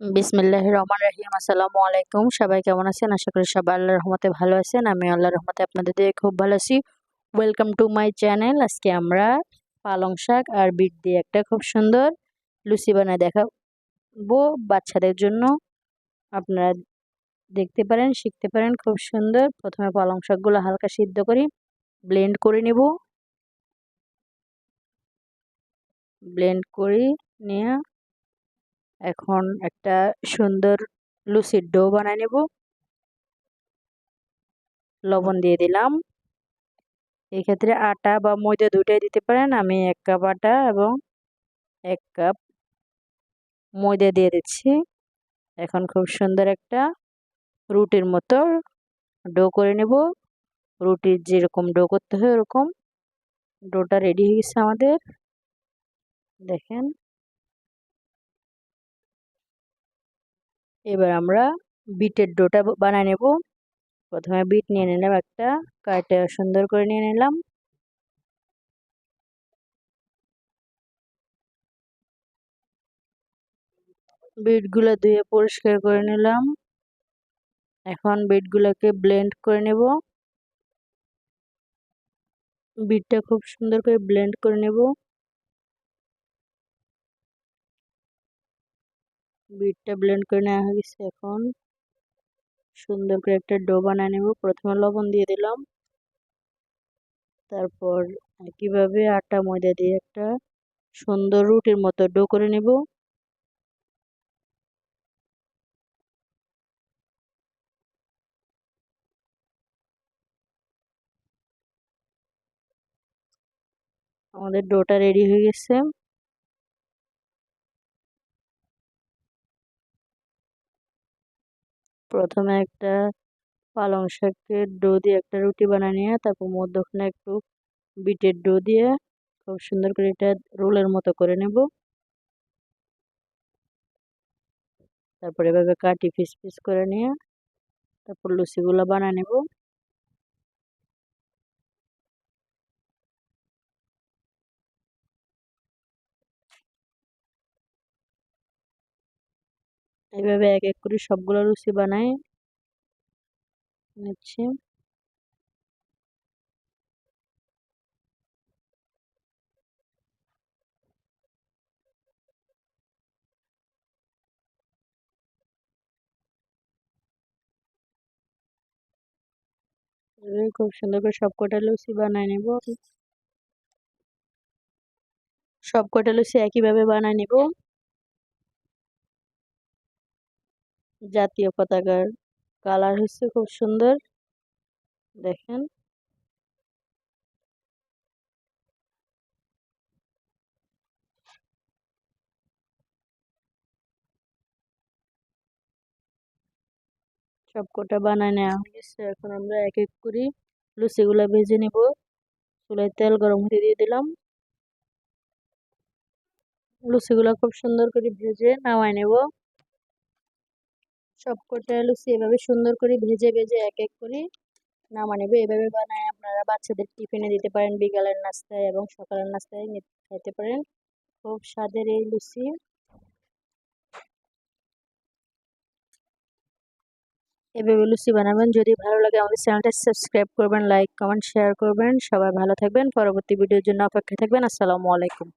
বিসমিল্লাহ রহমান রাহিম। আসসালামু আলাইকুম। সবাই কেমন আছেন? আশা করি সবাই আল্লাহর রহমতে ভালো আছেন। আমি আল্লাহর রহমতে আপনাদের দিয়ে খুব ভালো আছি। ওয়েলকাম টু মাই চ্যানেল আজকে আমরা পালং শাক আর বিট দিয়ে একটা খুব সুন্দর লুচি বানায় দেখাবো বাচ্চাদের জন্য। আপনারা দেখতে পারেন, শিখতে পারেন খুব সুন্দর। প্রথমে পালং শাকগুলো হালকা সিদ্ধ করি ব্লেন্ড করে নেব। ব্লেন্ড করি, নিয়ে এখন একটা সুন্দর লুচির ডো বানাই নেব। লবণ দিয়ে দিলাম। এক্ষেত্রে আটা বা ময়দা দুটাই দিতে পারেন। আমি এক কাপ আটা এবং এক কাপ ময়দা দিয়ে দিচ্ছি। এখন খুব সুন্দর একটা রুটির মতো ডো করে নেব। রুটির যেরকম ডো করতে হয় ওরকম। ডোটা রেডি হয়ে গেছে আমাদের। দেখেন। এবার আমরা বিটের ডোটা বানিয়ে নেব। প্রথমে বিট নিয়ে নিলাম একটা কাটে সুন্দর করে নিয়ে নিলাম। বিটগুলো ধুয়ে পরিষ্কার করে নিলাম। এখন বিটগুলোকে ব্লেন্ড করে নেব। বিটটা খুব সুন্দর করে ব্লেন্ড করে নেব। বিটটা ব্লেন্ড করে নেওয়া হয়ে গেছে এখন। সুন্দর করে একটা ডো বানিয়ে নেব। প্রথমে লবণ দিয়ে দিলাম। তারপর একইভাবে আটা, ময়দা দিয়ে একটা সুন্দর রুটির মতো ডো করে নেব। আমাদের ডোটা রেডি হয়ে গেছে। প্রথমে একটা পালং শাকের ডো দিয়ে একটা রুটি বানিয়ে নিয়ে, তারপর মধ্যখানে একটু বিটের ডো দিয়ে খুব সুন্দর করে এটা রোলের মতো করে নেব। তারপর এভাবে কাটি পিস পিস করে নিয়ে, তারপর লুচিগুলো বানিয়ে নেব। এইভাবে এক এক করে সবগুলো লুচি বানাই নিচ্ছি। খুব সুন্দর করে সব কটা লুচি বানাই নেব। সব কটা লুচি একইভাবে বানাই নেব। জাতীয় পতাকার কালার হচ্ছে খুব সুন্দর। দেখেন। সবকটা বানায় নেওয়া হয়েছে এখন আমরা এক এক করে। লুচিগুলো ভেজে নেব। চুলায় তেল গরম হতে দিয়ে দিলাম। লুচিগুলো খুব সুন্দর করে ভেজে নামাই নেব। সবকটা লুচি এভাবে সুন্দর করে ভেজে ভেজে এক এক করে নামা নেবে। এভাবে বানায় আপনারা বাচ্চাদের টিফিনে দিতে পারেন, বিকালের নাস্তায় এবং সকালের নাস্তায় খেতে পারেন। খুব স্বাদের এই লুচি। এভাবে লুচি বানাবেন। যদি ভালো লাগে আমাদের চ্যানেলটা সাবস্ক্রাইব করবেন, লাইক, কমেন্ট, শেয়ার করবেন। সবাই ভালো থাকবেন। পরবর্তী ভিডিওর জন্য অপেক্ষা থাকবেন। আসসালামু আলাইকুম।